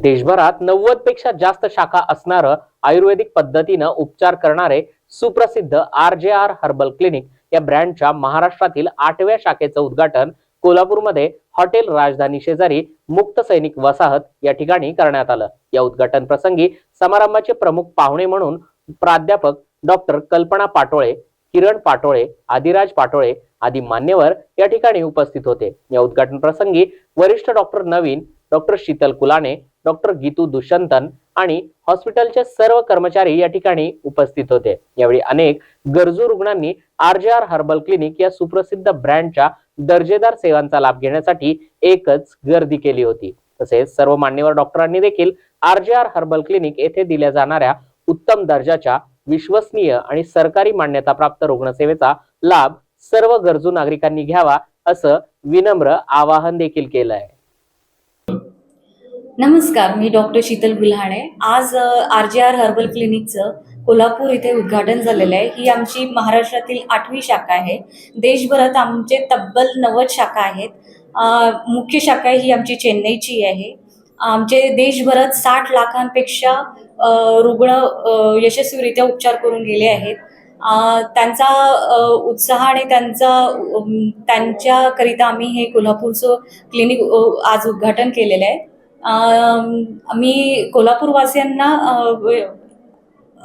देशभरात नव्वदपेक्षा जास्त शाखा असणारं आयुर्वेदिक पद्धतीनं उपचार करणारे सुप्रसिद्ध R J R herbal clinic या ब्रँडच्या महाराष्ट्रातील आठव्या शाखेचं उद्घाटन कोल्हापूरमध्ये हॉटेल राजधानी शेजारी मुक्त सैनिक वसाहत या ठिकाणी करण्यात आलं. या उद्घाटन प्रसंगी समारंभाचे प्रमुख पाहुणे म्हणून प्राध्यापक डॉक्टर कल्पना पाटोळे किरण पाटोळे आदिराज पाटोळे आदी मान्यवर या ठिकाणी उपस्थित होते. या उद्घाटन प्रसंगी वरिष्ठ doctor Navin doctor Sheetal Kulane doctor Geetu Dushyantan आणि हॉस्पिटलचे सर्व कर्मचारी या ठिकाणी उपस्थित होते. यावेळी अनेक गरजू रुग्णांनी R J R herbal clinic या सुप्रसिद्ध ब्रँडच्या दर्जेदार सेवांचा लाभ घेण्यासाठी एकच गर्दी केली होती. तसेच सर्व मान्यवर डॉक्टरांनी देखील R J R herbal clinic येथे दिल्या जाणाऱ्या उत्तम दर्जाच्या विश्वसनीय आणि सरकारी मान्यताप्राप्त रुग्णसेवेचा लाभ सर्व गरजू नागरिकांनी घ्यावा असं विनम्र आवाहन देखील केलं आहे नमस्कार मी डॉक्टर शीतल गुल्हाणे. आज R J R herbal क्लिनिकचं Kolhapur इथे उद्घाटन झालेलं आहे. ही आमची महाराष्ट्रातील आठवी शाखा आहे. देशभरात आमचे तब्बल नव्वद शाखा आहेत. मुख्य शाखा ही आमची चेन्नईची आहे. आमचे देशभरात साठ लाखांपेक्षा रुग्ण यशस्वीरित्या उपचार करून गेले आहेत. त्यांचा उत्साह आणि त्यांचा त्यांच्याकरिता आम्ही हे कोल्हापूरचं क्लिनिक आज उद्घाटन केलेलं आहे. मी कोल्हापूरवासियांना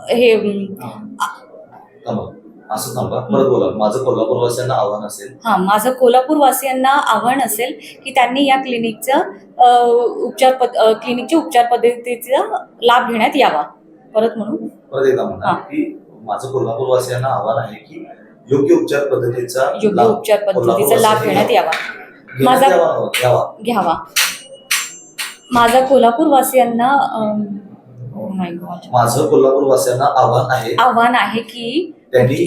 हे अम, थांबा. असं थांबा. परत बोला. माझं कोल्हापूरवासियांना आव्हान असेल. हा माझं कोल्हापूरवासियांना आव्हान असेल की त्यांनी या क्लिनिकचा उपचार पद क्लिनिकच्या उपचार पद्धतीचा लाभ घेण्यात यावा. परत म्हणून. परत एकदा म्हणा. की माझं कोल्हापूरवासियांना आव्हान आहे की योग्य उपचार पद्धतीचा योग्य उपचार पद्धतीचा लाभ घेण्यात यावा. माझा- यावा घ्यावा घ्यावा. माझा कोल्हापूरवासियांना oh. माझं कोल्हापूरवासियांना आव्हान आहे आव्हान आहे की त्यांनी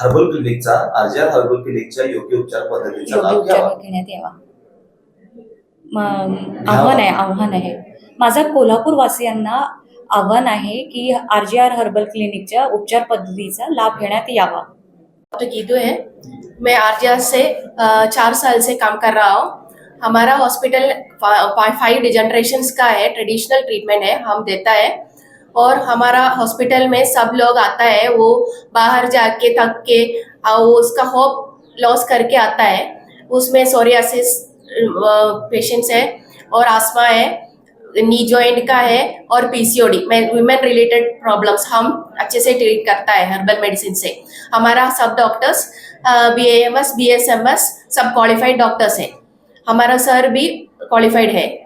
हर्बल क्लिनिकचा आरजीआर हर्बल क्लिनिकच्या योग्य उपचार पद्धतीचा लाभ घ्यावा. घेण्यात यावा. आव्हान आहे आव्हान आहे. माझा कोल्हापूरवासियांना आव्हान आहे की आर जी आर हर्बल क्लिनिकच्या उपचार पद्धतीचा लाभ घेण्यात यावा. डॉक्टर गीतू है। मैं आरजीआर से अ, चार साल से काम कर रहा हूँ। हमारा हॉस्पिटल फाइव डिजनरेशंस का है ट्रेडिशनल ट्रीटमेंट है, हम देता है। और हमारा हॉस्पिटल में सब लोग आता है, वो बाहर जाके थक के वो उसका होप लॉस करके आता है। उसमें सोरियासिस पेशेंट्स है, और आसमा है नी जॉइंट का है, और पीसीओडी वुमेन रिलेटेड प्रॉब्लम्स हम अच्छे से ट्रीट करता है हर्बल मेडिसिन से। हमारा सब doctors B M S B S M S सब क्वालिफाइड डॉक्टर्स हैं। हमारा सर भी क्वालिफाइड है।